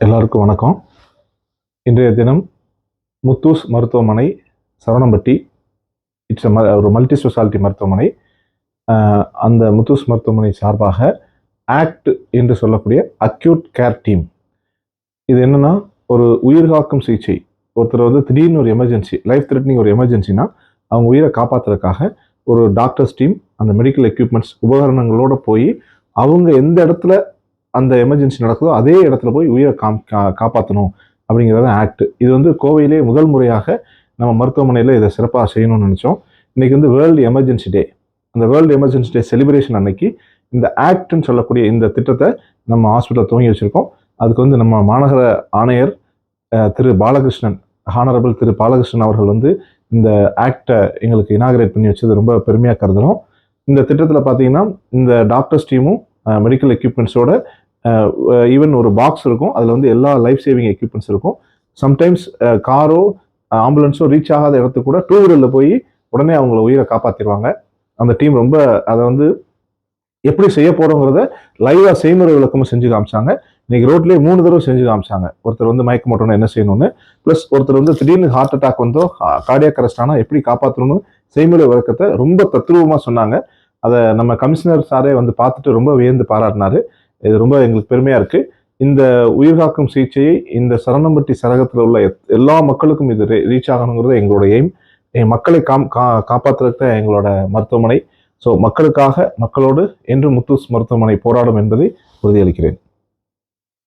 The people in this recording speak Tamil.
எல்லாருக்கும் வணக்கம். இன்றைய தினம் முத்தூஸ் மருத்துவமனை சரவணம்பட்டி இட்ஸ் ஒரு மல்டி ஸ்பெஷாலிட்டி மருத்துவமனை அந்த முத்தூஸ் மருத்துவமனை சார்பாக ஆக்ட் என்று சொல்லக்கூடிய அக்யூட் கேர் டீம் இது என்னென்னா ஒரு உயிர்காக்கும் சிகிச்சை. ஒருத்தர் வந்து திடீர்னு ஒரு எமர்ஜென்சி லைஃப் த்ரெட்னிங் ஒரு எமர்ஜென்சினா அவங்க உயிரை காப்பாற்றுறதுக்காக ஒரு டாக்டர்ஸ் டீம் அந்த மெடிக்கல் எக்யூப்மெண்ட்ஸ் உபகரணங்களோட போய் அவங்க எந்த இடத்துல அந்த எமர்ஜென்சி நடக்குதோ அதே இடத்துல போய் உயிரை காம் காப்பாற்றணும் அப்படிங்கிறது ஆக்ட் இது வந்து கோவையிலே முதல் முறையாக நம்ம மருத்துவமனையில் இதை சிறப்பாக செய்யணும்னு நினச்சோம். இன்றைக்கி வந்து வேர்ல்டு எமர்ஜென்சி டே அந்த வேர்ல்டு எமர்ஜென்சி டே செலிப்ரேஷன் அன்னைக்கு இந்த ஆக்ட்னு சொல்லக்கூடிய இந்த திட்டத்தை நம்ம ஹாஸ்பிட்டலில் துவங்கி வச்சுருக்கோம். அதுக்கு வந்து நம்ம மாநகர ஆணையர் திரு பாலகிருஷ்ணன் ஹானரபிள் திரு பாலகிருஷ்ணன் அவர்கள் வந்து இந்த ஆக்டை எங்களுக்கு இனாகரேட் பண்ணி வச்சது ரொம்ப பெருமையாக கருதுகிறோம் இந்த திட்டத்தில் பார்த்தீங்கன்னா இந்த டாக்டர்ஸ் டீமும் மெடிக்கல் எக்யூப்மெண்ட்ஸோட ஈவன் ஒரு பாக்ஸ் இருக்கும். அதில் வந்து எல்லா லைஃப் சேவிங் எக்யூப்மெண்ட்ஸ் இருக்கும். சம்டைம்ஸ் காரோ ஆம்புலன்ஸோ ரீச் ஆகாத இடத்துக்கு கூட டூ வீலரில் போய் உடனே அவங்கள உயிரை காப்பாற்றிடுவாங்க அந்த டீம் ரொம்ப அதை வந்து எப்படி செய்ய போகிறோங்கிறத லைவாக செய்முறை விளக்கமும் செஞ்சு காமிச்சாங்க. இன்னைக்கு ரோட்லேயே மூணு தடவை செஞ்சு காமிச்சாங்க. ஒருத்தர் வந்து மயக்க மாட்டோம்னா என்ன செய்யணும்னு. ப்ளஸ் ஒருத்தர் வந்து திடீர்னு ஹார்ட் அட்டாக் வந்தோ கார்டியாக் அரெஸ்ட் ஆனால் எப்படி காப்பாற்றணும்னு செய்முறை விளக்கத்தை ரொம்ப தத்ரூபமாக சொன்னாங்க. அதை நம்ம கமிஷனர் சாரே வந்து பார்த்துட்டு ரொம்ப வியந்து பாராட்டினாரு. இது ரொம்ப எங்களுக்கு பெருமையா இருக்கு. இந்த உயிர்காக்கும் சிகிச்சையை இந்த சரணம்பட்டி சரகத்தில் உள்ள எத்- எல்லா மக்களுக்கும் இது ரீச் ஆகணுங்கிறது எங்களோட எய்ம் என் மக்களை காம் கா காப்பாற்றுறது தான் எங்களோட மருத்துவமனை. ஸோ மக்களுக்காக மக்களோடு என்று முத்தூஸ் மருத்துவமனை போராடும் என்பதை உறுதியளிக்கிறேன்.